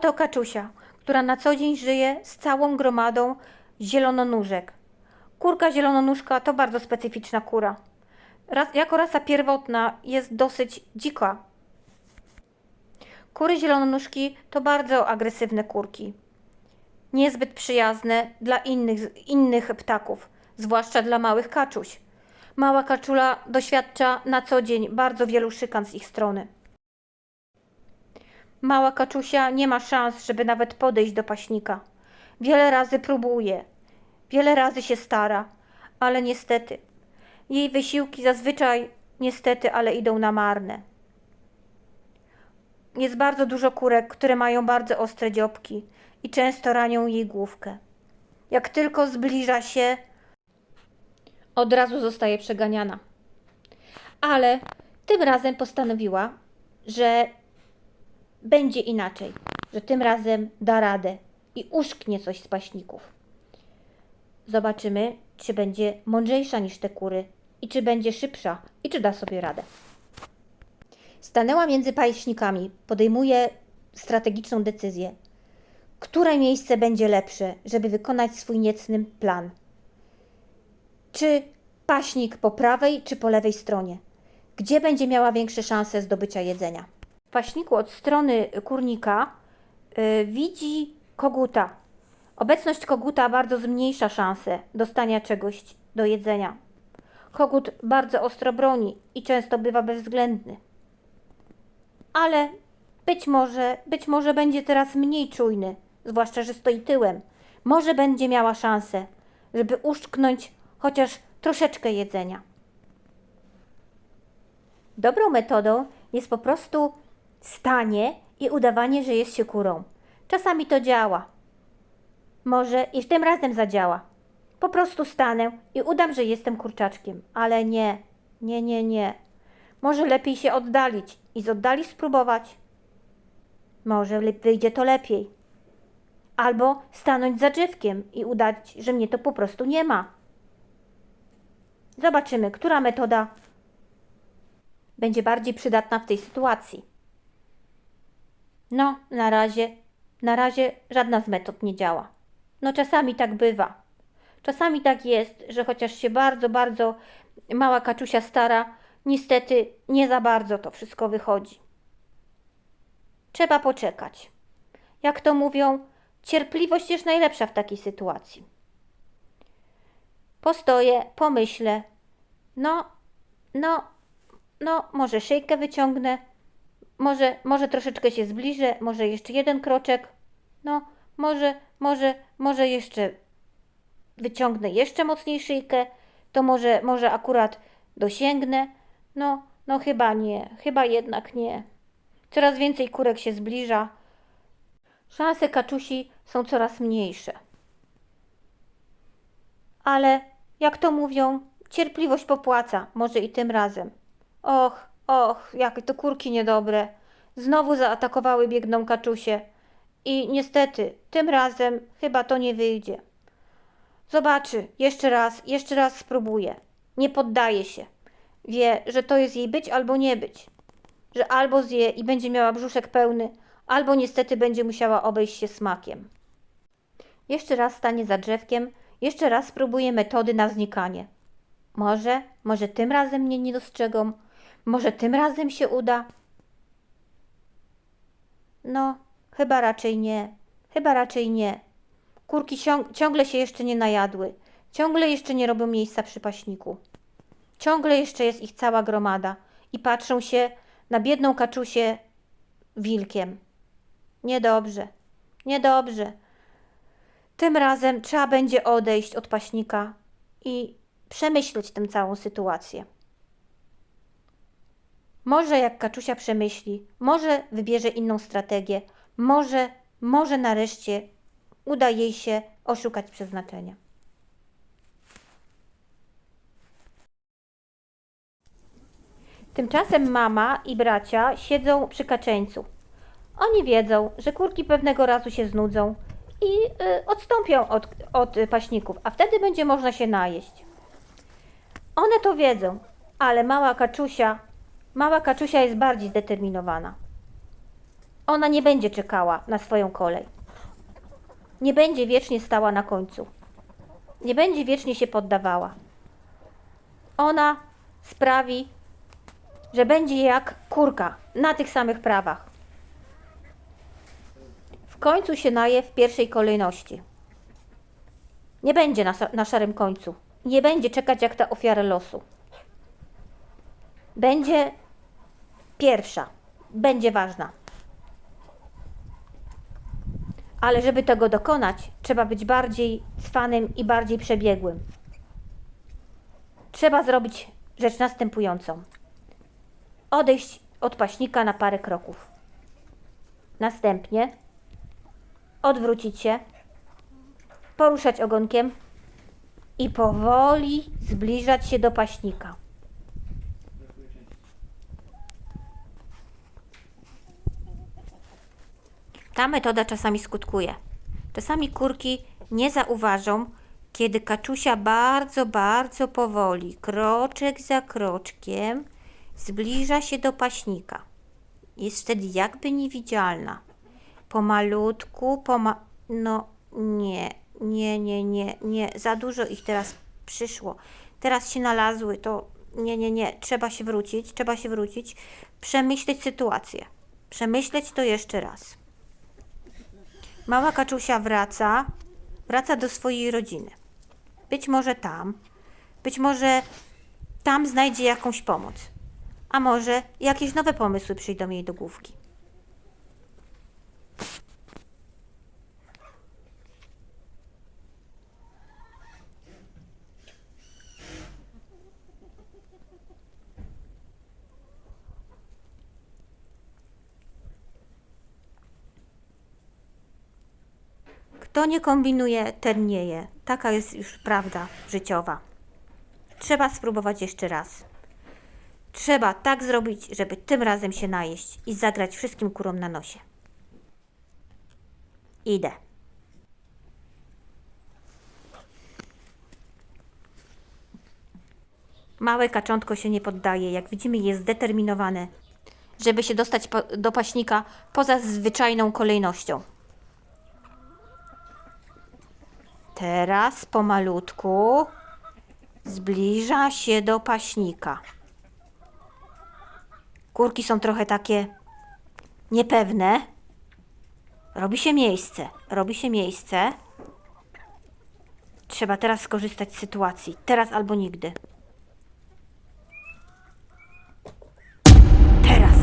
To kaczusia, która na co dzień żyje z całą gromadą zielononóżek. Kurka zielononóżka to bardzo specyficzna kura. Ras, jako rasa pierwotna jest dosyć dzika. Kury zielononóżki to bardzo agresywne kurki. Niezbyt przyjazne dla innych, innych ptaków, zwłaszcza dla małych kaczuś. Mała kaczula doświadcza na co dzień bardzo wielu szykan z ich strony. Mała kaczusia nie ma szans, żeby nawet podejść do paśnika. Wiele razy próbuje, wiele razy się stara, ale niestety, jej wysiłki zazwyczaj, niestety, ale idą na marne. Jest bardzo dużo kurek, które mają bardzo ostre dziobki i często ranią jej główkę. Jak tylko zbliża się, od razu zostaje przeganiana. Ale tym razem postanowiła, że będzie inaczej, że tym razem da radę i uszknie coś z paśników. Zobaczymy, czy będzie mądrzejsza niż te kury i czy będzie szybsza i czy da sobie radę. Stanęła między paśnikami, podejmuje strategiczną decyzję, które miejsce będzie lepsze, żeby wykonać swój niecny plan. Czy paśnik po prawej czy po lewej stronie? Gdzie będzie miała większe szanse zdobycia jedzenia? Paśniku od strony kurnika y, widzi koguta. Obecność koguta bardzo zmniejsza szanse dostania czegoś do jedzenia. Kogut bardzo ostro broni i często bywa bezwzględny. Ale być może, być może będzie teraz mniej czujny, zwłaszcza, że stoi tyłem. Może będzie miała szansę, żeby uszczknąć chociaż troszeczkę jedzenia. Dobrą metodą jest po prostu stanie i udawanie, że jest się kurą. Czasami to działa. Może i tym razem zadziała. Po prostu stanę i udam, że jestem kurczaczkiem, ale nie, nie, nie, nie. Może lepiej się oddalić i z oddali spróbować. Może wyjdzie to lepiej. Albo stanąć za drzewkiem i udać, że mnie to po prostu nie ma. Zobaczymy, która metoda będzie bardziej przydatna w tej sytuacji. No, na razie, na razie żadna z metod nie działa. No, czasami tak bywa. Czasami tak jest, że chociaż się bardzo, bardzo mała kaczusia stara, niestety nie za bardzo to wszystko wychodzi. Trzeba poczekać. Jak to mówią, cierpliwość jest najlepsza w takiej sytuacji. Postoję, pomyślę. No, no, no, może szyjkę wyciągnę, może, może troszeczkę się zbliżę, może jeszcze jeden kroczek. No, może, może, może jeszcze wyciągnę jeszcze mocniej szyjkę, to może, może akurat dosięgnę. No, no chyba nie, chyba jednak nie. Coraz więcej kurek się zbliża. Szanse kaczusi są coraz mniejsze. Ale, jak to mówią, cierpliwość popłaca, może i tym razem. Och, och, jakie to kurki niedobre. Znowu zaatakowały biegną kaczusie. I niestety, tym razem chyba to nie wyjdzie. Zobaczy, jeszcze raz, jeszcze raz spróbuje. Nie poddaje się. Wie, że to jest jej być albo nie być. Że albo zje i będzie miała brzuszek pełny, albo niestety będzie musiała obejść się smakiem. Jeszcze raz stanie za drzewkiem, jeszcze raz spróbuje metody na znikanie. Może, może tym razem mnie nie dostrzegą, może tym razem się uda. No, chyba raczej nie, chyba raczej nie. Kurki ciąg- ciągle się jeszcze nie najadły, ciągle jeszcze nie robią miejsca przy paśniku. Ciągle jeszcze jest ich cała gromada i patrzą się na biedną kaczusię wilkiem. Niedobrze, niedobrze. Tym razem trzeba będzie odejść od paśnika i przemyśleć tę całą sytuację. Może jak kaczusia przemyśli, może wybierze inną strategię, może, może nareszcie uda jej się oszukać przeznaczenia. Tymczasem mama i bracia siedzą przy kaczeńcu. Oni wiedzą, że kurki pewnego razu się znudzą i y, odstąpią od, od paśników, a wtedy będzie można się najeść. One to wiedzą, ale mała kaczusia, mała kaczusia jest bardziej zdeterminowana. Ona nie będzie czekała na swoją kolej. Nie będzie wiecznie stała na końcu. Nie będzie wiecznie się poddawała. Ona sprawi, że będzie jak kurka na tych samych prawach. W końcu się naje w pierwszej kolejności. Nie będzie na, na szarym końcu. Nie będzie czekać jak ta ofiara losu. Będzie pierwsza. Będzie ważna. Ale żeby tego dokonać, trzeba być bardziej cwanym i bardziej przebiegłym. Trzeba zrobić rzecz następującą. Odejść od paśnika na parę kroków. Następnie odwrócić się, poruszać ogonkiem i powoli zbliżać się do paśnika. Ta metoda czasami skutkuje. Czasami kurki nie zauważą, kiedy kaczusia bardzo, bardzo powoli, kroczek za kroczkiem, zbliża się do paśnika. Jest wtedy jakby niewidzialna. Pomalutku, poma... No nie, nie, nie, nie, nie. Za dużo ich teraz przyszło. Teraz się nalazły, to nie, nie, nie. Trzeba się wrócić, trzeba się wrócić. Przemyśleć sytuację. Przemyśleć to jeszcze raz. Mała kaczusia wraca, wraca do swojej rodziny. Być może tam, być może tam znajdzie jakąś pomoc, a może jakieś nowe pomysły przyjdą jej do główki. Kto nie kombinuje, ten nie je. Taka jest już prawda życiowa. Trzeba spróbować jeszcze raz. Trzeba tak zrobić, żeby tym razem się najeść i zagrać wszystkim kurom na nosie. Idę. Małe kaczątko się nie poddaje. Jak widzimy, jest zdeterminowane, żeby się dostać do paśnika poza zwyczajną kolejnością. Teraz pomalutku zbliża się do paśnika. Kurki są trochę takie niepewne. Robi się miejsce, robi się miejsce. Trzeba teraz skorzystać z sytuacji. Teraz albo nigdy. Teraz.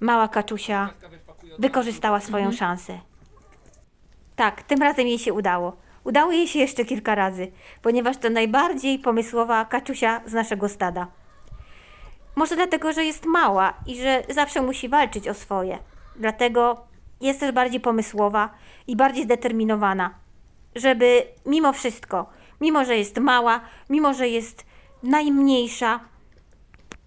Mała kaczusia wykorzystała swoją szansę. Tak, tym razem jej się udało. Udało jej się jeszcze kilka razy, ponieważ to najbardziej pomysłowa kaczusia z naszego stada. Może dlatego, że jest mała i że zawsze musi walczyć o swoje. Dlatego jest też bardziej pomysłowa i bardziej zdeterminowana, żeby mimo wszystko, mimo że jest mała, mimo że jest najmniejsza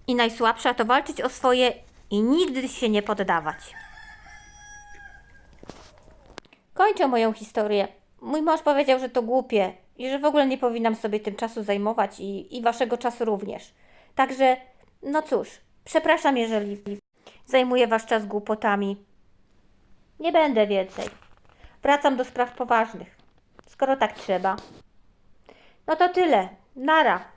i najsłabsza, to walczyć o swoje i nigdy się nie poddawać. Kończę moją historię. Mój mąż powiedział, że to głupie i że w ogóle nie powinnam sobie tym czasu zajmować i, i waszego czasu również. Także, no cóż, przepraszam, jeżeli zajmuję wasz czas głupotami. Nie będę więcej. Wracam do spraw poważnych. Skoro tak trzeba. No to tyle. Nara.